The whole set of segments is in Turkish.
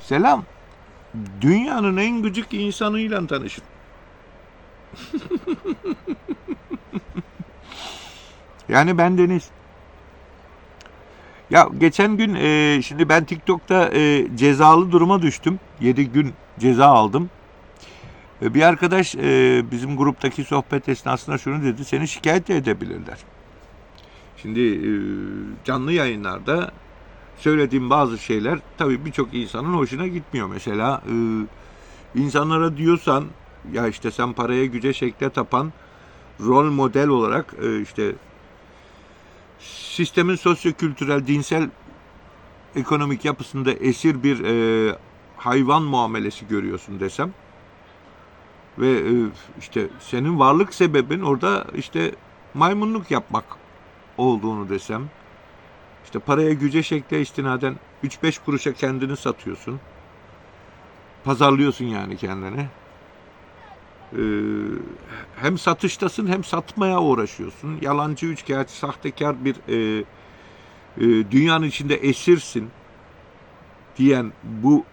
Selam. Dünyanın en gıcık insanıyla tanışın. yani ben Deniz. Ya geçen gün e, şimdi ben TikTok'ta e, cezalı duruma düştüm. 7 gün ceza aldım. E, bir arkadaş e, bizim gruptaki sohbet esnasında şunu dedi. Seni şikayet de edebilirler. Şimdi e, canlı yayınlarda söylediğim bazı şeyler tabii birçok insanın hoşuna gitmiyor. Mesela e, insanlara diyorsan ya işte sen paraya güce şekle tapan rol model olarak e, işte sistemin sosyokültürel, dinsel, ekonomik yapısında esir bir e, hayvan muamelesi görüyorsun desem ve e, işte senin varlık sebebin orada işte maymunluk yapmak olduğunu desem işte paraya güce şekle istinaden 3-5 kuruşa kendini satıyorsun. Pazarlıyorsun yani kendini. Ee, hem satıştasın hem satmaya uğraşıyorsun. Yalancı, üçkağıtçı, sahtekar bir e, e, dünyanın içinde esirsin diyen bu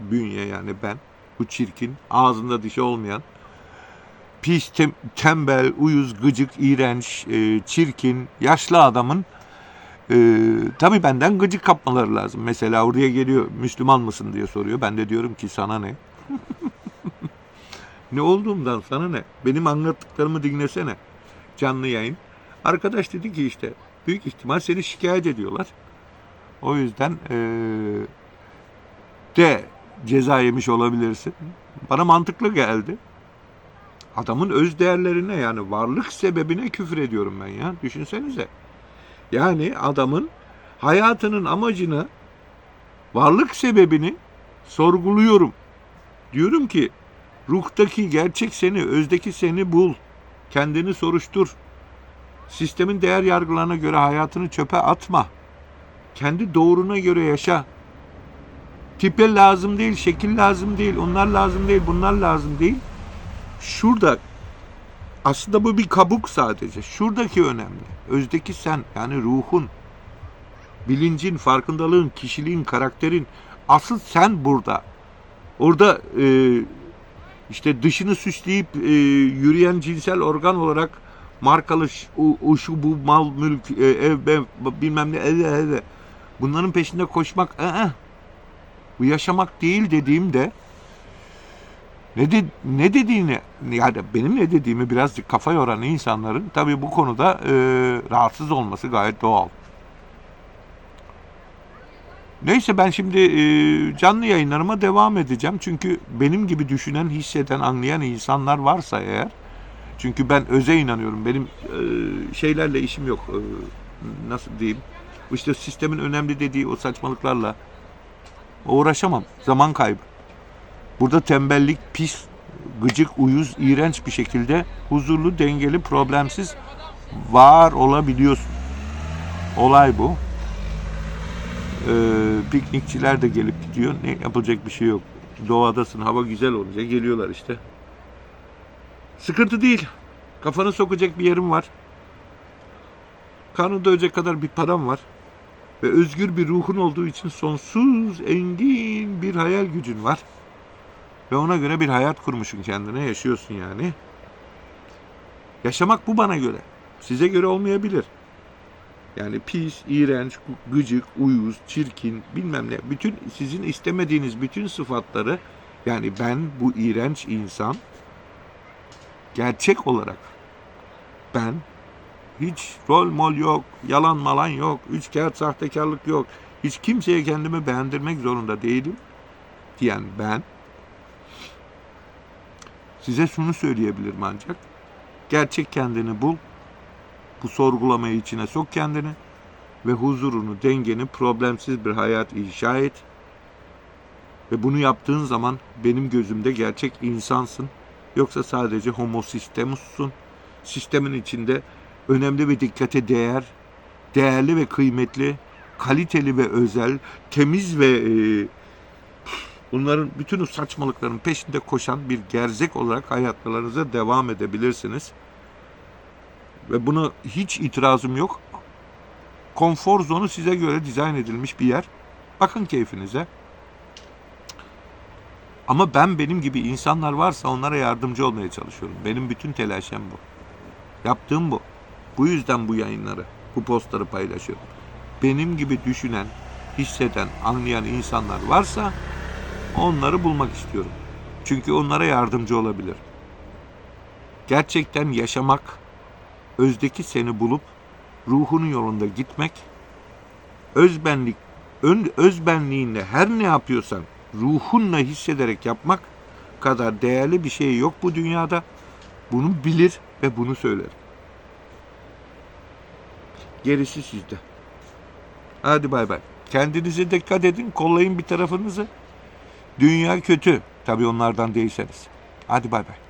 bünye yani ben, bu çirkin, ağzında dişi olmayan, pis, tem- tembel, uyuz, gıcık, iğrenç, e, çirkin, yaşlı adamın ee, tabii benden gıcık kapmaları lazım. Mesela oraya geliyor Müslüman mısın diye soruyor. Ben de diyorum ki sana ne? ne olduğumdan sana ne? Benim anlattıklarımı dinlesene. Canlı yayın. Arkadaş dedi ki işte büyük ihtimal seni şikayet ediyorlar. O yüzden ee, de ceza yemiş olabilirsin. Bana mantıklı geldi. Adamın öz değerlerine yani varlık sebebine küfür ediyorum ben ya. Düşünsenize. Yani adamın hayatının amacını, varlık sebebini sorguluyorum. Diyorum ki ruhtaki gerçek seni, özdeki seni bul. Kendini soruştur. Sistemin değer yargılarına göre hayatını çöpe atma. Kendi doğruna göre yaşa. Tipe lazım değil, şekil lazım değil, onlar lazım değil, bunlar lazım değil. Şurada aslında bu bir kabuk sadece. Şuradaki önemli. Özdeki sen yani ruhun, bilincin, farkındalığın, kişiliğin, karakterin. Asıl sen burada. Orada e, işte dışını süsleyip e, yürüyen cinsel organ olarak markalı o, şu bu mal mülk e, ev, ev bilmem ne ev ev bunların peşinde koşmak ı-ı. bu yaşamak değil dediğimde ne, de, ne dediğini yani benim ne dediğimi birazcık kafa yoran insanların tabii bu konuda e, rahatsız olması gayet doğal. Neyse ben şimdi e, canlı yayınlarıma devam edeceğim. Çünkü benim gibi düşünen, hisseden, anlayan insanlar varsa eğer çünkü ben öze inanıyorum. Benim e, şeylerle işim yok. E, nasıl diyeyim? İşte sistemin önemli dediği o saçmalıklarla uğraşamam. Zaman kaybı. Burada tembellik, pis, gıcık, uyuz, iğrenç bir şekilde huzurlu, dengeli, problemsiz var olabiliyorsun. Olay bu. Ee, piknikçiler de gelip gidiyor. Ne yapılacak bir şey yok. Doğadasın, hava güzel olunca geliyorlar işte. Sıkıntı değil. Kafanı sokacak bir yerim var. Karnını doyacak kadar bir param var. Ve özgür bir ruhun olduğu için sonsuz, engin bir hayal gücün var. Ve ona göre bir hayat kurmuşsun kendine, yaşıyorsun yani. Yaşamak bu bana göre. Size göre olmayabilir. Yani pis, iğrenç, gıcık, uyuz, çirkin, bilmem ne. Bütün sizin istemediğiniz bütün sıfatları yani ben bu iğrenç insan gerçek olarak ben hiç rol mol yok, yalan malan yok, üç kağıt sahtekarlık yok. Hiç kimseye kendimi beğendirmek zorunda değilim diyen ben Size şunu söyleyebilirim ancak. Gerçek kendini bul. Bu sorgulamayı içine sok kendini. Ve huzurunu, dengeni, problemsiz bir hayat inşa et. Ve bunu yaptığın zaman benim gözümde gerçek insansın. Yoksa sadece homo sistemussun. Sistemin içinde önemli ve dikkate değer, değerli ve kıymetli, kaliteli ve özel, temiz ve e, Bunların bütün o saçmalıkların peşinde koşan bir gerzek olarak hayatlarınıza devam edebilirsiniz. Ve buna hiç itirazım yok. Konfor zonu size göre dizayn edilmiş bir yer. Bakın keyfinize. Ama ben benim gibi insanlar varsa onlara yardımcı olmaya çalışıyorum. Benim bütün telaşem bu. Yaptığım bu. Bu yüzden bu yayınları, bu postları paylaşıyorum. Benim gibi düşünen, hisseden, anlayan insanlar varsa onları bulmak istiyorum. Çünkü onlara yardımcı olabilir. Gerçekten yaşamak, özdeki seni bulup ruhunun yolunda gitmek, özbenlik, ön, özbenliğinle her ne yapıyorsan ruhunla hissederek yapmak kadar değerli bir şey yok bu dünyada. Bunu bilir ve bunu söyler. Gerisi sizde. Hadi bay bay. Kendinize dikkat edin. Kollayın bir tarafınızı. Dünya kötü. Tabii onlardan değilseniz. Hadi bay bay.